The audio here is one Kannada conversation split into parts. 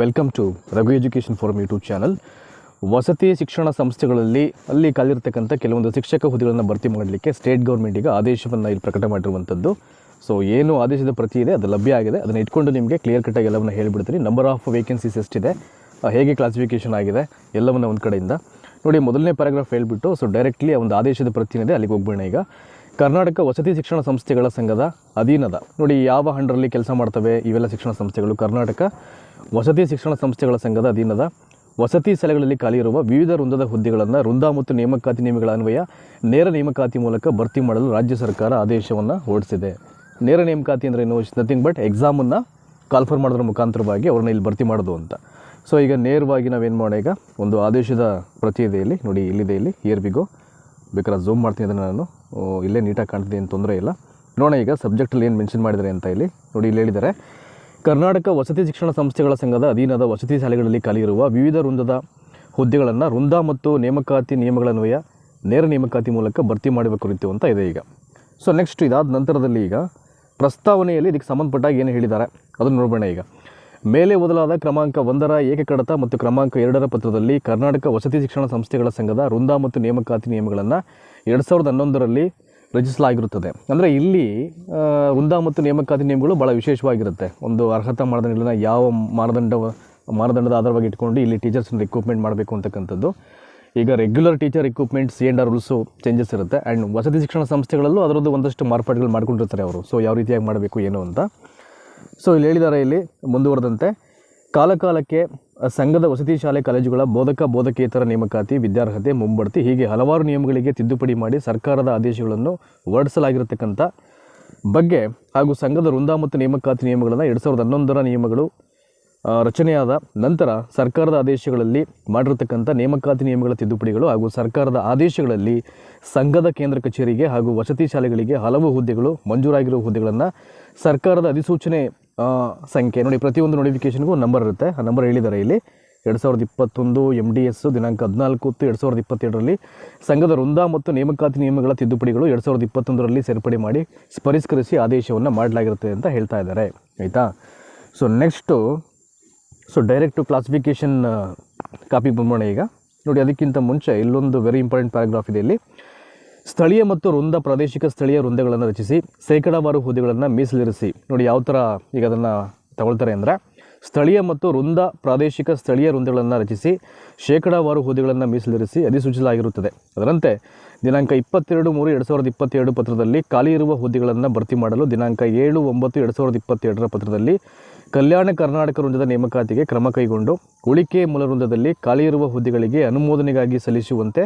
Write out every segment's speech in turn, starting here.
Welcome to Raghu education forum YouTube channel ವಸತಿ ಶಿಕ್ಷಣ ಸಂಸ್ಥೆಗಳಲ್ಲಿ ಅಲ್ಲಿ ಕಾಲಿರ್ತಕ್ಕಂಥ ಕೆಲವೊಂದು ಶಿಕ್ಷಕ ಹುದ್ದೆಗಳನ್ನು ಭರ್ತಿ ಮಾಡಲಿಕ್ಕೆ ಸ್ಟೇಟ್ ಗೌರ್ಮೆಂಟಿಗೆ ಆದೇಶವನ್ನು ಇಲ್ಲಿ ಪ್ರಕಟ ಮಾಡಿರುವಂಥದ್ದು ಸೊ ಏನು ಆದೇಶದ ಪ್ರತಿ ಇದೆ, ಅದು ಲಭ್ಯ ಆಗಿದೆ. ಅದನ್ನು ಇಟ್ಕೊಂಡು ನಿಮಗೆ ಕ್ಲಿಯರ್ ಕಟ್ಟಾಗಿ ಎಲ್ಲವನ್ನು ಹೇಳಿಬಿಡ್ತೀನಿ. ನಂಬರ್ ಆಫ್ ವೇಕೆನ್ಸೀಸ್ ಎಷ್ಟಿದೆ ಹೇಗೆ ಕ್ಲಾಸಿಫಿಕೇಷನ್ ಆಗಿದೆ, ಎಲ್ಲವನ್ನು ಒಂದು ಕಡೆಯಿಂದ. ನೋಡಿ, ಮೊದಲನೇ ಪ್ಯಾರಾಗ್ರಾಫ್ ಹೇಳಿಬಿಟ್ಟು ಸೊ ಡೈರೆಕ್ಟ್ಲಿ ಒಂದು ಆದೇಶದ ಪ್ರತಿ ಏನಿದೆ, ಅಲ್ಲಿಗೆ ಹೋಗ್ಬೇಡ ಈಗ. ಕರ್ನಾಟಕ ವಸತಿ ಶಿಕ್ಷಣ ಸಂಸ್ಥೆಗಳ ಸಂಘದ ಅಧೀನದ, ನೋಡಿ, ಯಾವ ಹಂಡ್ರಲ್ಲಿ ಕೆಲಸ ಮಾಡ್ತವೆ ಇವೆಲ್ಲ ಶಿಕ್ಷಣ ಸಂಸ್ಥೆಗಳು. ಕರ್ನಾಟಕ ವಸತಿ ಶಿಕ್ಷಣ ಸಂಸ್ಥೆಗಳ ಸಂಘದ ಅಧೀನದ ವಸತಿ ಶಾಲೆಗಳಲ್ಲಿ ಖಾಲಿ ಇರುವ ವಿವಿಧ ವೃಂದದ ಹುದ್ದೆಗಳನ್ನು ವೃಂದ ಮತ್ತು ನೇಮಕಾತಿ ನಿಯಮಗಳ ಅನ್ವಯ ನೇರ ನೇಮಕಾತಿ ಮೂಲಕ ಭರ್ತಿ ಮಾಡಲು ರಾಜ್ಯ ಸರ್ಕಾರ ಆದೇಶವನ್ನು ಹೊರಡಿಸಿದೆ. ನೇರ ನೇಮಕಾತಿ ಅಂದರೆ ಏನು? ನಥಿಂಗ್ ಬಟ್ ಎಕ್ಸಾಮನ್ನು ಕಾಲ್ಫರ್ ಮಾಡೋದ್ರ ಮುಖಾಂತರವಾಗಿ ಅವ್ರನ್ನ ಇಲ್ಲಿ ಭರ್ತಿ ಮಾಡೋದು ಅಂತ. ಸೊ ಈಗ ನೇರವಾಗಿ ನಾವೇನು ಮಾಡೋಣ ಈಗ? ಒಂದು ಆದೇಶದ ಪ್ರತಿ ಇದೆ ಇಲ್ಲಿ. ನೋಡಿ, ಇಲ್ಲಿದೆ ಇಲ್ಲಿ. ಇಯರ್ ಬಿಗೋ ಬೇಕಾದ್ರೆ ಝೂಮ್ ಮಾಡ್ತೀನಿ ಅದನ್ನು ನಾನು. ಇಲ್ಲೇ ನೀಟಾಗಿ ಕಾಣ್ತಿದ್ದೀನಿ ತೊಂದರೆ ಇಲ್ಲ. ನೋಡೋಣ ಈಗ ಸಬ್ಜೆಕ್ಟಲ್ಲಿ ಏನು ಮೆನ್ಷನ್ ಮಾಡಿದರೆ ಅಂತ ಇಲ್ಲಿ. ನೋಡಿ, ಇಲ್ಲಿ ಹೇಳಿದ್ದಾರೆ. ಕರ್ನಾಟಕ ವಸತಿ ಶಿಕ್ಷಣ ಸಂಸ್ಥೆಗಳ ಸಂಘದ ಅಧೀನದ ವಸತಿ ಶಾಲೆಗಳಲ್ಲಿ ಖಾಲಿ ಇರುವ ವಿವಿಧ ವೃಂದದ ಹುದ್ದೆಗಳನ್ನು ವೃಂದ ಮತ್ತು ನೇಮಕಾತಿ ನಿಯಮಗಳನ್ವಯ ನೇರ ನೇಮಕಾತಿ ಮೂಲಕ ಭರ್ತಿ ಮಾಡುವ ಕುರಿತು ಅಂತ ಇದೆ ಈಗ. ಸೊ ನೆಕ್ಸ್ಟ್ ಇದಾದ ನಂತರದಲ್ಲಿ ಈಗ ಪ್ರಸ್ತಾವನೆಯಲ್ಲಿ ಇದಕ್ಕೆ ಸಂಬಂಧಪಟ್ಟಾಗ ಏನು ಹೇಳಿದ್ದಾರೆ? ಅದನ್ನು ನೋಡೋಣ ಈಗ. ಮೇಲೆ ಓದಲಾದ ಕ್ರಮಾಂಕ ಒಂದರ ಏಕಕಡತ ಮತ್ತು ಕ್ರಮಾಂಕ ಎರಡರ ಪತ್ರದಲ್ಲಿ ಕರ್ನಾಟಕ ವಸತಿ ಶಿಕ್ಷಣ ಸಂಸ್ಥೆಗಳ ಸಂಘದ ವೃಂದ ಮತ್ತು ನೇಮಕಾತಿ ನಿಯಮಗಳನ್ನು ಎರಡು ಸಾವಿರದ ಹನ್ನೊಂದರಲ್ಲಿ ರಚಿಸಲಾಗಿರುತ್ತದೆ. ಅಂದರೆ ಇಲ್ಲಿ ವೃಂದ ಮತ್ತು ನೇಮಕಾತಿ ನಿಯಮಗಳು ಭಾಳ ವಿಶೇಷವಾಗಿರುತ್ತೆ. ಒಂದು ಅರ್ಹತಾ ಮಾನದಂಡಗಳನ್ನ ಯಾವ ಮಾನದಂಡ, ಮಾನದಂಡದ ಆಧಾರವಾಗಿ ಇಟ್ಕೊಂಡು ಇಲ್ಲಿ ಟೀಚರ್ಸ್ನ ರಿಕ್ರೂಟ್ಮೆಂಟ್ ಮಾಡಬೇಕು ಅಂತಕ್ಕಂಥದ್ದು. ಈಗ regular teacher equipment C and R rules changes ಇರುತ್ತೆ. ಆ್ಯಂಡ್ ವಸತಿ ಶಿಕ್ಷಣ ಸಂಸ್ಥೆಗಳಲ್ಲೂ ಅದರದ್ದು ಒಂದಷ್ಟು ಮಾರ್ಪಾಡುಗಳು ಮಾಡ್ಕೊಂಡಿರ್ತಾರೆ ಅವರು. ಸೊ ಯಾವ ರೀತಿಯಾಗಿ ಮಾಡಬೇಕು, ಏನು ಅಂತ. ಸೊ ಇಲ್ಲಿ ಹೇಳಿದ್ದಾರೆ ಇಲ್ಲಿ ಮುಂದುವರೆದಂತೆ. ಕಾಲಕಾಲಕ್ಕೆ ಸಂಘದ ವಸತಿ ಶಾಲೆ, ಕಾಲೇಜುಗಳ ಬೋಧಕ, ಬೋಧಕೇತರ ನೇಮಕಾತಿ, ವಿದ್ಯಾರ್ಹತೆ, ಮುಂಬಡ್ತಿ ಹೀಗೆ ಹಲವಾರು ನಿಯಮಗಳಿಗೆ ತಿದ್ದುಪಡಿ ಮಾಡಿ ಸರ್ಕಾರದ ಆದೇಶಗಳನ್ನು ಹೊರಡಿಸಲಾಗಿರತಕ್ಕಂಥ ಬಗ್ಗೆ ಹಾಗೂ ಸಂಘದ ವೃಂದ ಮತ್ತು ನೇಮಕಾತಿ ನಿಯಮಗಳನ್ನು ಎರಡು ಸಾವಿರದ ಹನ್ನೊಂದರ ನಿಯಮಗಳು ರಚನೆಯಾದ ನಂತರ ಸರ್ಕಾರದ ಆದೇಶಗಳಲ್ಲಿ ಮಾಡಿರತಕ್ಕಂಥ ನೇಮಕಾತಿ ನಿಯಮಗಳ ತಿದ್ದುಪಡಿಗಳು ಹಾಗೂ ಸರ್ಕಾರದ ಆದೇಶಗಳಲ್ಲಿ ಸಂಘದ ಕೇಂದ್ರ ಕಚೇರಿಗೆ ಹಾಗೂ ವಸತಿ ಶಾಲೆಗಳಿಗೆ ಹಲವು ಹುದ್ದೆಗಳು ಮಂಜೂರಾಗಿರುವ ಹುದ್ದೆಗಳನ್ನು ಸರ್ಕಾರದ ಅಧಿಸೂಚನೆ ಸಂಖ್ಯೆ. ನೋಡಿ, ಪ್ರತಿಯೊಂದು ನೋಟಿಫಿಕೇಷನ್ಗೂ ಒಂದು ನಂಬರ್ ಇರುತ್ತೆ. ಆ ನಂಬರ್ ಹೇಳಿದ್ದಾರೆ ಇಲ್ಲಿ. ಎರಡು ಸಾವಿರದ ಇಪ್ಪತ್ತೊಂದು ಎಂ ಡಿ ಎಸ್ ದಿನಾಂಕ ಹದಿನಾಲ್ಕು ಹತ್ತು ಎರಡು ಸಾವಿರದ ಇಪ್ಪತ್ತೆರಡರಲ್ಲಿ ಸಂಘದ ವೃಂದ ಮತ್ತು ನೇಮಕಾತಿ ನಿಯಮಗಳ ತಿದ್ದುಪಡಿಗಳು ಎರಡು ಸಾವಿರದ ಇಪ್ಪತ್ತೊಂದರಲ್ಲಿ ಸೇರ್ಪಡೆ ಮಾಡಿ ಪರಿಷ್ಕರಿಸಿ ಆದೇಶವನ್ನು ಮಾಡಲಾಗಿರುತ್ತೆ ಅಂತ ಹೇಳ್ತಾ ಇದ್ದಾರೆ. ಆಯಿತಾ? So next so direct classification copy ಬಂದ್ಬೋಣ ಈಗ. ನೋಡಿ, ಅದಕ್ಕಿಂತ ಮುಂಚೆ ಇಲ್ಲೊಂದು ವೆರಿ ಇಂಪಾರ್ಟೆಂಟ್ ಪ್ಯಾರಾಗ್ರಾಫ್ ಇದೆ ಇಲ್ಲಿ. ಸ್ಥಳೀಯ ಮತ್ತು ವೃಂದ ಪ್ರಾದೇಶಿಕ ಸ್ಥಳೀಯ ವೃಂದಗಳನ್ನು ರಚಿಸಿ, ಶೇಕಡಾವಾರು ಹುದ್ದೆಗಳನ್ನು ಮೀಸಲಿರಿಸಿ. ನೋಡಿ ಯಾವ ಥರ ಈಗ ಅದನ್ನು ತಗೊಳ್ತಾರೆ ಅಂದರೆ, ಸ್ಥಳೀಯ ಮತ್ತು ವೃಂದ ಪ್ರಾದೇಶಿಕ ಸ್ಥಳೀಯ ವೃಂದಗಳನ್ನು ರಚಿಸಿ, ಶೇಕಡಾವಾರು ಹುದ್ದೆಗಳನ್ನು ಮೀಸಲಿರಿಸಿ ಅಧಿಸೂಚಿಸಲಾಗಿರುತ್ತದೆ. ಅದರಂತೆ, ದಿನಾಂಕ ಇಪ್ಪತ್ತೆರಡು ಮೂರು ಎರಡು ಸಾವಿರದ ಇಪ್ಪತ್ತೆರಡು ಪತ್ರದಲ್ಲಿ ಖಾಲಿ ಇರುವ ಹುದ್ದೆಗಳನ್ನು ಭರ್ತಿ ಮಾಡಲು ದಿನಾಂಕ ಏಳು ಒಂಬತ್ತು ಎರಡು ಸಾವಿರದ ಇಪ್ಪತ್ತೆರಡರ ಪತ್ರದಲ್ಲಿ ಕಲ್ಯಾಣ ಕರ್ನಾಟಕ ವೃಂದದ ನೇಮಕಾತಿಗೆ ಕ್ರಮ ಕೈಗೊಂಡು ಉಳಿಕೆ ಮೂಲ ವೃಂದದಲ್ಲಿ ಖಾಲಿ ಇರುವ ಹುದ್ದೆಗಳಿಗೆ ಅನುಮೋದನೆಗಾಗಿ ಸಲ್ಲಿಸುವಂತೆ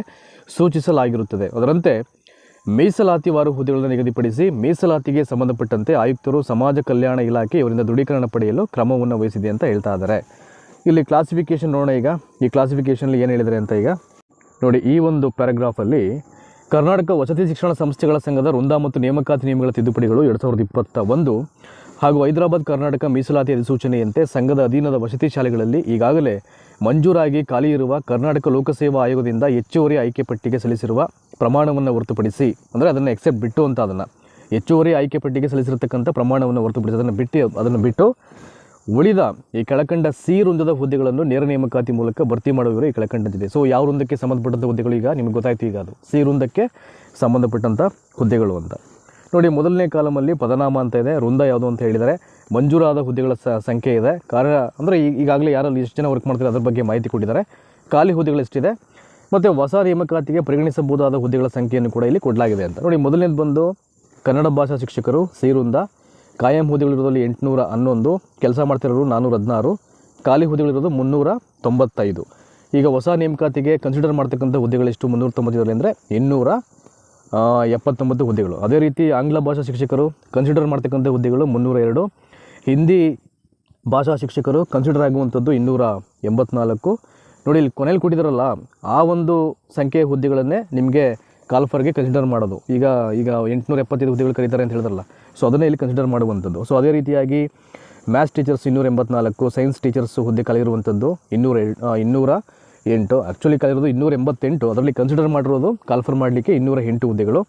ಸೂಚಿಸಲಾಗಿರುತ್ತದೆ. ಅದರಂತೆ ಮೀಸಲಾತಿವಾರು ಹುದ್ದೆಗಳನ್ನು ನಿಗದಿಪಡಿಸಿ ಮೀಸಲಾತಿಗೆ ಸಂಬಂಧಪಟ್ಟಂತೆ ಆಯುಕ್ತರು ಸಮಾಜ ಕಲ್ಯಾಣ ಇಲಾಖೆ ಇವರಿಂದ ದೃಢೀಕರಣ ಪಡೆಯಲು ಕ್ರಮವನ್ನು ವಹಿಸಿದೆ ಅಂತ ಹೇಳ್ತಾ ಇದ್ದಾರೆ. ಇಲ್ಲಿ ಕ್ಲಾಸಿಫಿಕೇಶನ್ ನೋಡೋಣ ಈಗ. ಈ ಕ್ಲಾಸಿಫಿಕೇಷನಲ್ಲಿ ಏನು ಹೇಳಿದರೆ ಅಂತ ಈಗ? ನೋಡಿ, ಈ ಒಂದು ಪ್ಯಾರಾಗ್ರಾಫಲ್ಲಿ ಕರ್ನಾಟಕ ವಸತಿ ಶಿಕ್ಷಣ ಸಂಸ್ಥೆಗಳ ಸಂಘದ ವೃಂದ ಮತ್ತು ನೇಮಕಾತಿ ನಿಯಮಗಳ ತಿದ್ದುಪಡಿಗಳು ಎರಡು ಸಾವಿರದ ಇಪ್ಪತ್ತ ಒಂದು ಹಾಗೂ ಹೈದರಾಬಾದ್, ಕರ್ನಾಟಕ ಮೀಸಲಾತಿ ಅಧಿಸೂಚನೆಯಂತೆ ಸಂಘದ ಅಧೀನದ ವಸತಿ ಶಾಲೆಗಳಲ್ಲಿ ಈಗಾಗಲೇ ಮಂಜೂರಾಗಿ ಖಾಲಿ ಇರುವ ಕರ್ನಾಟಕ ಲೋಕಸೇವಾ ಆಯೋಗದಿಂದ ಹೆಚ್ಚುವರಿ ಆಯ್ಕೆ ಪಟ್ಟಿಗೆ ಸಲ್ಲಿಸಿರುವ ಪ್ರಮಾಣವನ್ನು ಹೊರತುಪಡಿಸಿ, ಅಂದರೆ ಅದನ್ನು ಎಕ್ಸೆಪ್ಟ್ ಬಿಟ್ಟು ಅಂತ ಅದನ್ನು, ಹೆಚ್ಚುವರಿ ಆಯ್ಕೆ ಪಟ್ಟಿಗೆ ಸಲ್ಲಿಸಿರತಕ್ಕಂಥ ಪ್ರಮಾಣವನ್ನು ಹೊರತುಪಡಿಸಿ ಅದನ್ನು ಬಿಟ್ಟು ಅದನ್ನು ಬಿಟ್ಟು ಉಳಿದ ಈ ಕೆಳಕಂಡ ಸಿ ವೃಂದದ ಹುದ್ದೆಗಳನ್ನು ನೇರ ನೇಮಕಾತಿ ಮೂಲಕ ಭರ್ತಿ ಮಾಡುವವರು ಈ ಕೆಳಕಂಡಂತಿದೆ ಸೊ ಯಾವ ವೃಂದಕ್ಕೆ ಸಂಬಂಧಪಟ್ಟಂಥ ಹುದ್ದೆಗಳು ಈಗ? ನಿಮಗೆ ಗೊತ್ತಾಯ್ತು ಈಗ ಅದು. ಸಿ ವೃಂದಕ್ಕೆ ಸಂಬಂಧಪಟ್ಟಂಥ ಹುದ್ದೆಗಳು ಅಂತ. ನೋಡಿ, ಮೊದಲನೇ ಕಾಲಮಲ್ಲಿ ಪದನಾಮ ಅಂತ ಇದೆ, ವೃಂದ ಯಾವುದು ಅಂತ ಹೇಳಿದರೆ ಮಂಜೂರಾದ ಹುದ್ದೆಗಳ ಸಂಖ್ಯೆ ಇದೆ. ಕಾರ್ಯ, ಅಂದರೆ ಈಗಾಗಲೇ ಯಾರಲ್ಲಿ ಎಷ್ಟು ಜನ ವರ್ಕ್ ಮಾಡ್ತಾರೆ ಅದರ ಬಗ್ಗೆ ಮಾಹಿತಿ ಕೊಟ್ಟಿದ್ದಾರೆ. ಖಾಲಿ ಹುದ್ದೆಗಳು ಎಷ್ಟಿದೆ? ಮತ್ತು ಹೊಸ ನೇಮಕಾತಿಗೆ ಪರಿಗಣಿಸಬಹುದಾದ ಹುದ್ದೆಗಳ ಸಂಖ್ಯೆಯನ್ನು ಕೂಡ ಇಲ್ಲಿ ಕೊಡಲಾಗಿದೆ ಅಂತ. ನೋಡಿ, ಮೊದಲನೇದು ಬಂದು ಕನ್ನಡ ಭಾಷಾ ಶಿಕ್ಷಕರು, ಸೇರುಂದ. ಕಾಯಂ ಹುದ್ದೆಗಳಿರೋದ್ರಲ್ಲಿ ಎಂಟುನೂರ ಹನ್ನೊಂದು, ಕೆಲಸ ಮಾಡ್ತಿರೋರು ನಾನ್ನೂರ ಹದಿನಾರು, ಖಾಲಿ ಹುದ್ದೆಗಳಿರೋದು ಮುನ್ನೂರ ತೊಂಬತ್ತೈದು. ಈಗ ಹೊಸ ನೇಮಕಾತಿಗೆ ಕನ್ಸಿಡರ್ ಮಾಡ್ತಕ್ಕಂಥ ಹುದ್ದೆಗಳೆಷ್ಟು ಮುನ್ನೂರ ತೊಂಬತ್ತೈದರಲ್ಲಿ ಅಂದರೆ ಇನ್ನೂರ ಎಪ್ಪತ್ತೊಂಬತ್ತು ಹುದ್ದೆಗಳು. ಅದೇ ರೀತಿ ಆಂಗ್ಲ ಭಾಷಾ ಶಿಕ್ಷಕರು ಕನ್ಸಿಡರ್ ಮಾಡ್ತಕ್ಕಂಥ ಹುದ್ದೆಗಳು ಮುನ್ನೂರ ಎರಡು ಹಿಂದಿ ಭಾಷಾ ಶಿಕ್ಷಕರು ಕನ್ಸಿಡರ್ ಆಗುವಂಥದ್ದು ಇನ್ನೂರ ಎಂಬತ್ನಾಲ್ಕು ನೋಡಿ, ಇಲ್ಲಿ ಕೊನೆಯಲ್ಲಿ ಕೊಟ್ಟಿದ್ದಾರಲ್ಲ ಆ ಒಂದು ಸಂಖ್ಯೆಯ ಹುದ್ದೆಗಳನ್ನೇ ನಿಮಗೆ ಕಾಲ್ಫರ್ಗೆ ಕನ್ಸಿಡರ್ ಮಾಡೋದು. ಈಗ ಈಗ ಎಂಟುನೂರ ಎಪ್ಪತ್ತೈದು ಹುದ್ದೆಗಳು ಕರೀತಾರೆ ಅಂತ ಹೇಳಿದ್ರಲ್ಲ ಸೊ ಅದನ್ನೇ ಇಲ್ಲಿ ಕನ್ಸಿಡರ್ ಮಾಡುವಂಥದ್ದು. ಸೊ ಅದೇ ರೀತಿಯಾಗಿ ಮ್ಯಾಥ್ಸ್ ಟೀಚರ್ಸ್ ಇನ್ನೂರ ಎಂಬತ್ನಾಲ್ಕು ಸೈನ್ಸ್ ಟೀಚರ್ಸ್ ಹುದ್ದೆ ಕಲಿಯಿರುವಂಥದ್ದು ಇನ್ನೂರ ಇನ್ನೂರ ಎಂಟು. ಆ್ಯಕ್ಚುಲಿ ಕಲಿರೋದು ಇನ್ನೂರ ಎಂಬತ್ತೆಂಟು. ಅದರಲ್ಲಿ ಕನ್ಸಿಡರ್ ಮಾಡಿರೋದು ಕಾಲ್ಫರ್ ಮಾಡಲಿಕ್ಕೆ ಇನ್ನೂರ ಎಂಟು ಹುದ್ದೆಗಳು.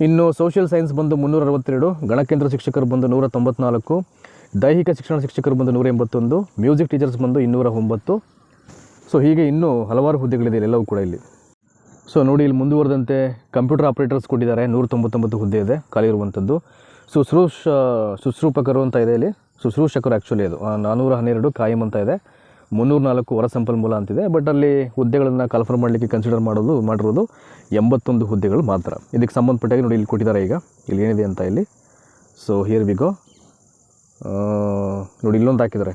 ಇನ್ನು ಸೋಷಿಯಲ್ ಸೈನ್ಸ್ ಬಂದು ಮುನ್ನೂರ ಅರವತ್ತೆರಡು ಗಣಕೇಂದ್ರ ಶಿಕ್ಷಕರು ಬಂದು ನೂರ ತೊಂಬತ್ನಾಲ್ಕು ದೈಹಿಕ ಶಿಕ್ಷಣ ಶಿಕ್ಷಕರು ಬಂದು ನೂರ ಎಂಬತ್ತೊಂದು ಮ್ಯೂಸಿಕ್ ಟೀಚರ್ಸ್ ಬಂದು ಇನ್ನೂರ ಒಂಬತ್ತು ಸೊ ಹೀಗೆ ಇನ್ನೂ ಹಲವಾರು ಹುದ್ದೆಗಳಿದೆ ಎಲ್ಲವೂ ಕೂಡ ಇಲ್ಲಿ. ಸೊ ನೋಡಿ, ಇಲ್ಲಿ ಮುಂದುವರೆದಂತೆ ಕಂಪ್ಯೂಟರ್ ಆಪ್ರೇಟರ್ಸ್ ಕೊಟ್ಟಿದ್ದಾರೆ. ನೂರ ತೊಂಬತ್ತೊಂಬತ್ತು ಹುದ್ದೆ ಇದೆ, ಖಾಲಿ ಇರುವಂಥದ್ದು. ಶುಶ್ರೂಷ, ಶುಶ್ರೂಪಕರು ಅಂತ ಇದೆ ಇಲ್ಲಿ. ಶುಶ್ರೂಷಕರು ಆ್ಯಕ್ಚುಲಿ ಅದು. ನಾನ್ನೂರ ಹನ್ನೆರಡು ಕಾಯಂ ಅಂತ ಇದೆ. ಮುನ್ನೂರ ನಾಲ್ಕು ಹೊರ ಸಂಪನ್ಮೂಲ ಅಂತಿದೆ ಬಟ್ ಅಲ್ಲಿ ಹುದ್ದೆಗಳನ್ನು ಕನ್ಫರ್ಮ್ ಮಾಡಲಿಕ್ಕೆ ಕನ್ಸಿಡರ್ ಮಾಡೋದು, ಮಾಡಿರೋದು ಎಂಬತ್ತೊಂದು ಹುದ್ದೆಗಳು ಮಾತ್ರ. ಇದಕ್ಕೆ ಸಂಬಂಧಪಟ್ಟಾಗಿ ನೋಡಿ ಇಲ್ಲಿ ಕೊಟ್ಟಿದ್ದಾರೆ ಈಗ. ಇಲ್ಲಿ ಏನಿದೆ ಅಂತ ಇಲ್ಲಿ. ಸೊ ಹಿಯರ್ ವಿ ಗೋ ನೋಡಿ ಇಲ್ಲೊಂದು ಹಾಕಿದ್ದಾರೆ.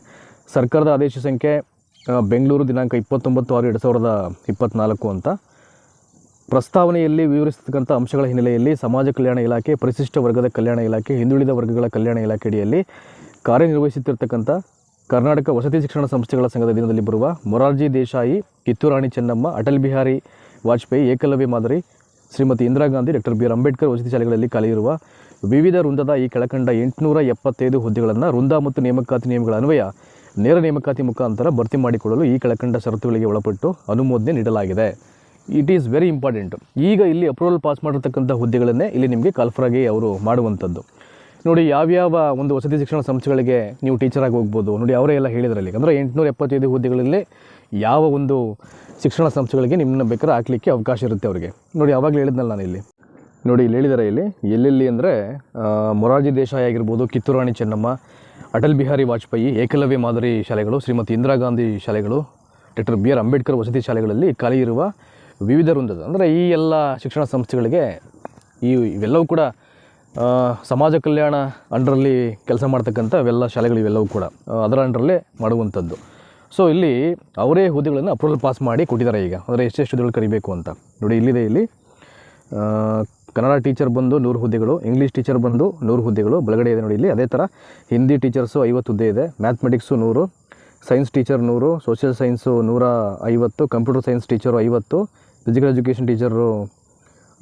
ಸರ್ಕಾರದ ಆದೇಶ ಸಂಖ್ಯೆ ಬೆಂಗಳೂರು ದಿನಾಂಕ ಇಪ್ಪತ್ತೊಂಬತ್ತು ಆರು ಎರಡು ಸಾವಿರದ ಇಪ್ಪತ್ತ್ನಾಲ್ಕು ಅಂತ. ಪ್ರಸ್ತಾವನೆಯಲ್ಲಿ ವಿವರಿಸತಕ್ಕಂಥ ಅಂಶಗಳ ಹಿನ್ನೆಲೆಯಲ್ಲಿ ಸಮಾಜ ಕಲ್ಯಾಣ ಇಲಾಖೆ, ಪರಿಶಿಷ್ಟ ವರ್ಗದ ಕಲ್ಯಾಣ ಇಲಾಖೆ, ಹಿಂದುಳಿದ ವರ್ಗಗಳ ಕಲ್ಯಾಣ ಇಲಾಖೆ ಅಡಿಯಲ್ಲಿ ಕಾರ್ಯನಿರ್ವಹಿಸುತ್ತಿರ್ತಕ್ಕಂಥ ಕರ್ನಾಟಕ ವಸತಿ ಶಿಕ್ಷಣ ಸಂಸ್ಥೆಗಳ ಸಂಘದ ದಿನದಲ್ಲಿ ಬರುವ ಮೊರಾರ್ಜಿ ದೇಸಾಯಿ, ಕಿತ್ತೂರಾಣಿ ಚೆನ್ನಮ್ಮ, ಅಟಲ್ ಬಿಹಾರಿ ವಾಜಪೇಯಿ, ಏಕಲವ್ಯ ಮಾದರಿ Shrimati Indira Gandhi, doctor B. R. Ambedkar ವಸತಿ ಶಾಲೆಗಳಲ್ಲಿ ಕಲೆಯಿರುವ ವಿವಿಧ ವೃಂದದ ಈ ಕೆಳಕಂಡ ಎಂಟುನೂರ ಎಪ್ಪತ್ತೈದು ಹುದ್ದೆಗಳನ್ನು ವೃಂದ ಮತ್ತು ನೇಮಕಾತಿ ನಿಯಮಗಳ ಅನ್ವಯ, ನೇರ ನೇಮಕಾತಿ ಮುಖಾಂತರ ಭರ್ತಿ ಮಾಡಿಕೊಳ್ಳಲು ಈ ಕೆಳಕಂಡ ಷರತ್ತುಗಳಿಗೆ ಒಳಪಟ್ಟು ಅನುಮೋದನೆ ನೀಡಲಾಗಿದೆ. ಇಟ್ ಈಸ್ ವೆರಿ ಇಂಪಾರ್ಟೆಂಟ್ ಈಗ ಇಲ್ಲಿ ಅಪ್ರೂವಲ್ ಪಾಸ್ ಮಾಡಿರ್ತಕ್ಕಂಥ ಹುದ್ದೆಗಳನ್ನೇ ಇಲ್ಲಿ ನಿಮಗೆ ಕಾಲ್ಫರಾಗಿ ಅವರು ಮಾಡುವಂಥದ್ದು. ನೋಡಿ, ಯಾವ್ಯಾವ ಒಂದು ವಸತಿ ಶಿಕ್ಷಣ ಸಂಸ್ಥೆಗಳಿಗೆ ನೀವು ಟೀಚರಾಗಿ ಹೋಗ್ಬೋದು? ನೋಡಿ, ಅವರೇ ಎಲ್ಲ ಹೇಳಿದ್ರಲ್ಲಿ. ಅಂದರೆ ಎಂಟುನೂರ ಎಪ್ಪತ್ತೈದು ಹುದ್ದೆಗಳಲ್ಲಿ ಯಾವ ಒಂದು ಶಿಕ್ಷಣ ಸಂಸ್ಥೆಗಳಿಗೆ ನಿಮ್ಮನ್ನ ಬೇಕಾದ್ರೆ ಹಾಕ್ಲಿಕ್ಕೆ ಅವಕಾಶ ಇರುತ್ತೆ ಅವರಿಗೆ. ನೋಡಿ ಯಾವಾಗಲೂ ಹೇಳಿದ್ನಲ್ಲ ನಾನು ಇಲ್ಲಿ ನೋಡಿ ಇಲ್ಲಿ ಹೇಳಿದ್ದಾರೆ ಇಲ್ಲಿ. ಎಲ್ಲೆಲ್ಲಿ ಅಂದರೆ ಮೊರಾರ್ಜಿ ದೇಶಾಯಿ ಆಗಿರ್ಬೋದು, ಕಿತ್ತೂರಾಣಿ ಚೆನ್ನಮ್ಮ, ಅಟಲ್ ಬಿಹಾರಿ ವಾಜಪೇಯಿ, ಏಕಲವ್ಯ ಮಾದರಿ ಶಾಲೆಗಳು, ಶ್ರೀಮತಿ ಇಂದಿರಾ ಗಾಂಧಿ ಶಾಲೆಗಳು, ಡಾಕ್ಟರ್ ಬಿ ಆರ್ ಅಂಬೇಡ್ಕರ್ ವಸತಿ ಶಾಲೆಗಳಲ್ಲಿ ಖಾಲಿ ಇರುವ ವಿವಿಧ ವೃಂದದ ಅಂದರೆ ಈ ಎಲ್ಲ ಶಿಕ್ಷಣ ಸಂಸ್ಥೆಗಳಿಗೆ ಈ ಇವೆಲ್ಲವೂ ಕೂಡ ಸಮಾಜ ಕಲ್ಯಾಣ ಅಂಡರಲ್ಲಿ ಕೆಲಸ ಮಾಡ್ತಕ್ಕಂಥ ಅವೆಲ್ಲ ಶಾಲೆಗಳು ಇವೆಲ್ಲವೂ ಕೂಡ ಅದರ ಅಂಡರಲ್ಲೇ ಮಾಡುವಂಥದ್ದು. ಸೊ ಇಲ್ಲಿ ಅವರೇ ಹುದ್ದೆಗಳನ್ನು ಅಪ್ರೂವಲ್ ಪಾಸ್ ಮಾಡಿ ಕೊಟ್ಟಿದ್ದಾರೆ ಈಗ. ಅಂದರೆ ಎಷ್ಟೆಷ್ಟು ಹುದ್ದೆಗಳು ಕರಿಬೇಕು ಅಂತ. ನೋಡಿ, ಇಲ್ಲಿದೆ ಇಲ್ಲಿ. ಕನ್ನಡ ಟೀಚರ್ ಬಂದು ನೂರು ಹುದ್ದೆಗಳು ಇಂಗ್ಲೀಷ್ ಟೀಚರ್ ಬಂದು ನೂರು ಹುದ್ದೆಗಳು ಬಲಗಡೆ ಇದೆ ನೋಡಿ ಇಲ್ಲಿ, ಅದೇ ಥರ. ಹಿಂದಿ ಟೀಚರ್ಸು ಐವತ್ತು ಹುದ್ದೆ ಇದೆ ಮ್ಯಾಥ್ಮೆಟಿಕ್ಸು ನೂರು ಸೈನ್ಸ್ ಟೀಚರ್ ನೂರು ಸೋಷಿಯಲ್ ಸೈನ್ಸು ನೂರ ಐವತ್ತು ಕಂಪ್ಯೂಟರ್ ಸೈನ್ಸ್ ಟೀಚರು ಐವತ್ತು ಫಿಸಿಕಲ್ ಎಜುಕೇಷನ್ ಟೀಚರು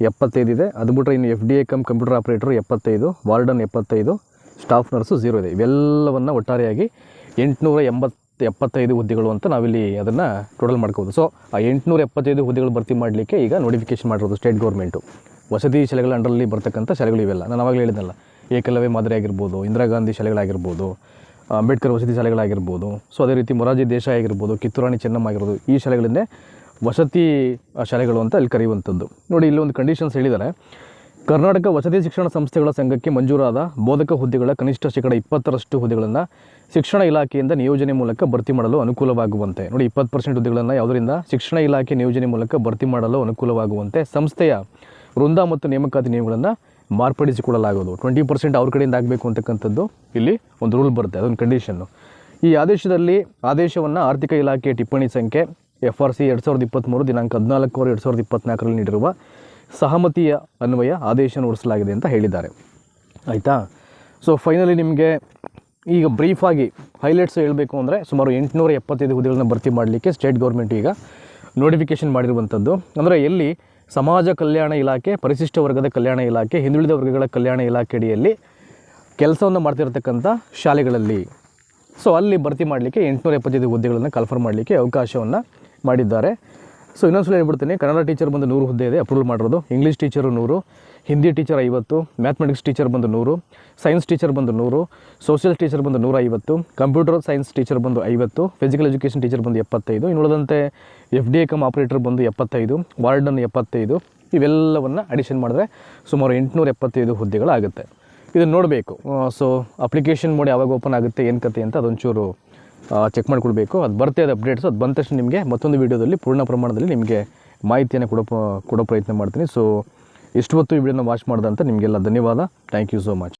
ಎಪ್ಪತ್ತೈದು ಇದೆ. ಅದು ಬಿಟ್ಟರೆ ಇನ್ನು F D A cum computer operator ಎಪ್ಪತ್ತೈದು ವಾರ್ಡನ್ ಎಪ್ಪತ್ತೈದು ಸ್ಟಾಫ್ ನರ್ಸು ಝೀರೋ ಇದೆ. ಇವೆಲ್ಲವನ್ನು ಒಟ್ಟಾರೆಯಾಗಿ ಎಂಟುನೂರ ಎಂಬತ್ತು ಎಪ್ಪತ್ತೈದು ಹುದ್ದೆಗಳು ಅಂತ ನಾವಿಲ್ಲಿ ಅದನ್ನು ಟೋಟಲ್ ಮಾಡ್ಕೋಬೋದು. ಸೊ ಆ ಎಂಟುನೂರ ಎಪ್ಪತ್ತೈದು ಹುದ್ದೆಗಳು ಭರ್ತಿ ಮಾಡಲಿಕ್ಕೆ ಈಗ ನೋಟಿಫಿಕೇಶನ್ ಮಾಡಿರೋದು ಸ್ಟೇಟ್ ಗೌರ್ಮೆಂಟು ವಸತಿ ಶಾಲೆಗಳ ಅಂಡರಲ್ಲಿ ಬರ್ತಕ್ಕಂಥ ಶಾಲೆಗಳು ಇವೆಲ್ಲ. ನಾನು ಆವಾಗಲೇ ಹೇಳಿದ್ನಲ್ಲ, ಏಕಲವ್ಯ ಮಾದರಿ ಆಗಿರ್ಬೋದು, ಇಂದಿರಾ ಗಾಂಧಿ ಶಾಲೆಗಳಾಗಿರ್ಬೋದು, ಅಂಬೇಡ್ಕರ್ ವಸತಿ ಶಾಲೆಗಳಾಗಿರ್ಬೋದು, ಸೊ ಅದೇ ರೀತಿ ಮೊರಾರ್ಜಿ ದೇಶ ಆಗಿರ್ಬೋದು ಕಿತ್ತೂರಾಣಿ ಚೆನ್ನಮ್ಮ ಆಗಿರ್ಬೋದು ಈ ಶಾಲೆಗಳನ್ನೇ ವಸತಿ ಶಾಲೆಗಳು ಅಂತ ಅಲ್ಲಿ ಕರೆಯುವಂಥದ್ದು. ನೋಡಿ, ಇಲ್ಲಿ ಒಂದು ಕಂಡೀಷನ್ಸ್ ಹೇಳಿದ್ದಾರೆ. ಕರ್ನಾಟಕ ವಸತಿ ಶಿಕ್ಷಣ ಸಂಸ್ಥೆಗಳ ಸಂಘಕ್ಕೆ ಮಂಜೂರಾದ ಬೋಧಕ ಹುದ್ದೆಗಳ ಕನಿಷ್ಠ ಶೇಕಡ ಇಪ್ಪತ್ತರಷ್ಟು ಹುದ್ದೆಗಳನ್ನು ಶಿಕ್ಷಣ ಇಲಾಖೆಯಿಂದ ನಿಯೋಜನೆ ಮೂಲಕ ಭರ್ತಿ ಮಾಡಲು ಅನುಕೂಲವಾಗುವಂತೆ. ನೋಡಿ, ಇಪ್ಪತ್ತು ಪರ್ಸೆಂಟ್ ಹುದ್ದೆಗಳನ್ನು ಯಾವುದರಿಂದ? ಶಿಕ್ಷಣ ಇಲಾಖೆ ನಿಯೋಜನೆ ಮೂಲಕ ಭರ್ತಿ ಮಾಡಲು ಅನುಕೂಲವಾಗುವಂತೆ. ಸಂಸ್ಥೆಯ ವೃಂದ ಮತ್ತು ನೇಮಕಾತಿ ನಿಯಮಗಳನ್ನು ಮಾರ್ಪಡಿಸಿಕೊಳ್ಳಲಾಗುವುದು. ಟ್ವೆಂಟಿ ಪರ್ಸೆಂಟ್ ಅವ್ರ ಕಡೆಯಿಂದ ಆಗಬೇಕು ಅಂತಕ್ಕಂಥದ್ದು ಇಲ್ಲಿ ಒಂದು ರೂಲ್ ಬರುತ್ತೆ, ಅದೊಂದು ಕಂಡೀಷನ್ನು ಈ ಆದೇಶದಲ್ಲಿ ಆದೇಶವನ್ನು ಆರ್ಥಿಕ ಇಲಾಖೆ ಟಿಪ್ಪಣಿ ಸಂಖ್ಯೆ ಎಫ್ ಆರ್ ಸಿ ಎರಡು ಸಾವಿರದ ಇಪ್ಪತ್ತ್ಮೂರು ದಿನಾಂಕ ಹದಿನಾಲ್ಕು ಎರಡು ಸಾವಿರದ ಇಪ್ಪತ್ತ್ನಾಲ್ಕರಲ್ಲಿ ನೀಡಿರುವ ಸಹಮತಿಯ ಅನ್ವಯ ಆದೇಶ ಹೊರಡಿಸಲಾಗಿದೆ ಅಂತ ಹೇಳಿದ್ದಾರೆ. ಆಯಿತಾ? ಸೊ ಫೈನಲಿ ನಿಮಗೆ ಈಗ ಬ್ರೀಫಾಗಿ ಹೈಲೈಟ್ಸ್ ಹೇಳಬೇಕು ಅಂದರೆ ಸುಮಾರು ಎಂಟುನೂರ ಎಪ್ಪತ್ತೈದು ಹುದ್ದೆಗಳನ್ನ ಭರ್ತಿ ಮಾಡಲಿಕ್ಕೆ ಸ್ಟೇಟ್ ಗೌರ್ಮೆಂಟ್ ಈಗ ನೋಟಿಫಿಕೇಷನ್ ಮಾಡಿರುವಂಥದ್ದು ಅಂದರೆ ಎಲ್ಲಿ ಸಮಾಜ ಕಲ್ಯಾಣ ಇಲಾಖೆ, ಪರಿಶಿಷ್ಟ ವರ್ಗದ ಕಲ್ಯಾಣ ಇಲಾಖೆ, ಹಿಂದುಳಿದ ವರ್ಗಗಳ ಕಲ್ಯಾಣ ಇಲಾಖೆ ಅಡಿಯಲ್ಲಿ ಕೆಲಸವನ್ನು ಮಾಡ್ತಿರ್ತಕ್ಕಂಥ ಶಾಲೆಗಳಲ್ಲಿ. ಸೊ ಅಲ್ಲಿ ಭರ್ತಿ ಮಾಡಲಿಕ್ಕೆ ಎಂಟುನೂರ ಎಪ್ಪತ್ತೈದು ಹುದ್ದೆಗಳನ್ನು ಕನ್ಫರ್ಮ್ ಮಾಡಲಿಕ್ಕೆ ಅವಕಾಶವನ್ನು ಮಾಡಿದ್ದಾರೆ. ಸೊ ಇನ್ನೊಂದು ಸಲ ಹೇಳ್ಬಿಡ್ತೀನಿ, ಕನ್ನಡ ಟೀಚರ್ ಬಂದು ನೂರು ಹುದ್ದೆ ಇದೆ ಅಪ್ರೂವಲ್ ಮಾಡಿರೋದು. ಇಂಗ್ಲೀಷ್ ಟೀಚರು ನೂರು ಹಿಂದಿ ಟೀಚರ್ ಐವತ್ತು ಮ್ಯಾಥಮೆಟಿಕ್ಸ್ ಟೀಚರ್ ಬಂದು ನೂರು ಸೈನ್ಸ್ ಟೀಚರ್ ಬಂದು ನೂರು ಸೋಷಿಯಲ್ ಟೀಚರ್ ಬಂದು ನೂರ ಐವತ್ತು ಕಂಪ್ಯೂಟರ್ ಸೈನ್ಸ್ ಟೀಚರ್ ಬಂದು ಐವತ್ತು ಫಿಸಿಕಲ್ ಎಜುಕೇಷನ್ ಟೀಚರ್ ಬಂದು ಎಪ್ಪತ್ತೈದು ಇನ್ನು ಉಳಿದಂತೆ F D A cum operator ಬಂದು ಎಪ್ಪತ್ತೈದು ವಾರ್ಡನ್ ಎಪ್ಪತ್ತೈದು, ಇವೆಲ್ಲವನ್ನು ಅಡಿಷನ್ ಮಾಡಿದ್ರೆ ಸುಮಾರು ಎಂಟುನೂರ ಎಪ್ಪತ್ತೈದು ಹುದ್ದೆಗಳಾಗುತ್ತೆ. ಇದನ್ನು ನೋಡಬೇಕು. ಸೊ ಅಪ್ಲಿಕೇಶನ್ ಮೋಡ್ ಯಾವಾಗ ಓಪನ್ ಆಗುತ್ತೆ, ಏನು ಕತೆ ಅಂತ ಅದೊಂಚೂರು ಚೆಕ್ ಮಾಡಿಕೊಡ್ಬೇಕು. ಅದು ಬರ್ತಾ ಅದು ಅಪ್ಡೇಟ್ಸ್ ಅದು ಬಂದ ತಕ್ಷಣ ನಿಮಗೆ ಮತ್ತೊಂದು ವೀಡಿಯೋದಲ್ಲಿ ಪೂರ್ಣ ಪ್ರಮಾಣದಲ್ಲಿ ನಿಮಗೆ ಮಾಹಿತಿಯನ್ನು ಕೊಡೋ ಕೊಡೋ ಪ್ರಯತ್ನ ಮಾಡ್ತೀನಿ. ಸೊ ಇಷ್ಟು ಹೊತ್ತು ಈ ವಿಡಿಯೋನ ವಾಚ್ ಮಾಡ್ದಂತ ನಿಮಗೆಲ್ಲ ಧನ್ಯವಾದ. Thank you so much